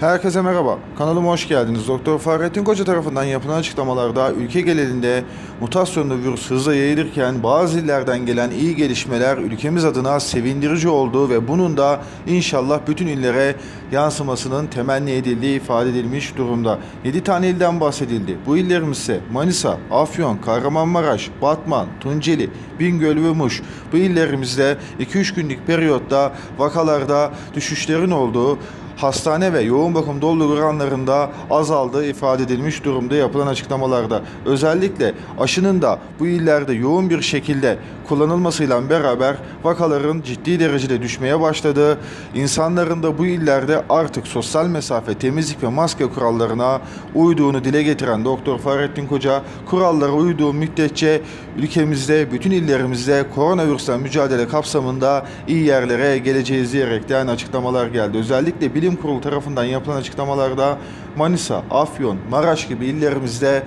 Herkese merhaba. Kanalıma hoş geldiniz. Doktor Fahrettin Koca tarafından yapılan açıklamalarda ülke genelinde mutasyonlu virüs hızla yayılırken bazı illerden gelen iyi gelişmeler ülkemiz adına sevindirici oldu ve bunun da inşallah bütün illere yansımasının temenni edildiği ifade edilmiş durumda. 7 tane ilden bahsedildi. Bu illerimiz ise Manisa, Afyon, Kahramanmaraş, Batman, Tunceli, Bingöl ve Muş. Bu illerimizde 2-3 günlük periyotta vakalarda düşüşlerin olduğu hastane ve yoğun bakım doluluk oranlarında azaldığı ifade edilmiş durumda yapılan açıklamalarda. Özellikle aşının da bu illerde yoğun bir şekilde kullanılmasıyla beraber vakaların ciddi derecede düşmeye başladığı, insanların da bu illerde artık sosyal mesafe, temizlik ve maske kurallarına uyduğunu dile getiren Doktor Fahrettin Koca, kurallara uyduğu müddetçe ülkemizde, bütün illerimizde koronavirüsle mücadele kapsamında iyi yerlere geleceğiz diyerekten açıklamalar geldi. Özellikle Bilim Kurulu tarafından yapılan açıklamalarda Manisa, Afyon, Maraş gibi illerimizde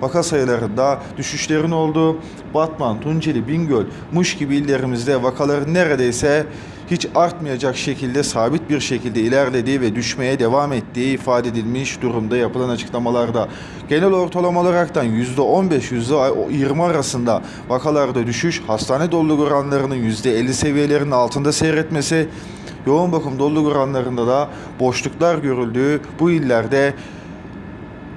vaka sayılarında düşüşlerin olduğu, Batman, Tunceli, Bingöl, Muş gibi illerimizde vakaların neredeyse hiç artmayacak şekilde sabit bir şekilde ilerlediği ve düşmeye devam ettiği ifade edilmiş durumda yapılan açıklamalarda. Genel ortalama olaraktan %15 %20 arasında vakalarda düşüş, hastane doluluk oranlarının %50 seviyelerinin altında seyretmesi, yoğun bakım doluluk oranlarında da boşluklar görüldüğü bu illerde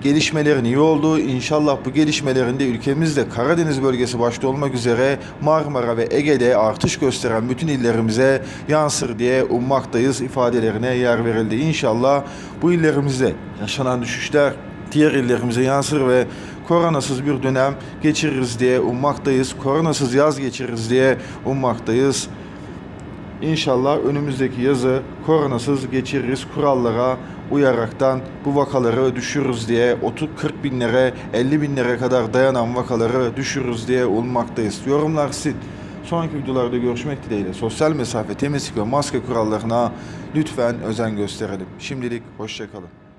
gelişmelerin iyi olduğu, inşallah bu gelişmelerin de ülkemizde Karadeniz bölgesi başta olmak üzere Marmara ve Ege'de artış gösteren bütün illerimize yansır diye ummaktayız ifadelerine yer verildi. İnşallah bu illerimizde yaşanan düşüşler diğer illerimize yansır ve koronasız bir dönem geçiririz diye ummaktayız. Koronasız yaz geçiririz diye ummaktayız. İnşallah önümüzdeki yazı koronasız geçiririz kurallara uyaraktan bu vakaları düşürürüz diye 30 40 binlere 50 binlere kadar dayanan vakaları düşürürüz diye ummaktayız. Yorumlar sizin. Sonraki videolarda görüşmek dileğiyle sosyal mesafe, temizlik ve maske kurallarına lütfen özen gösterelim. Şimdilik hoşçakalın.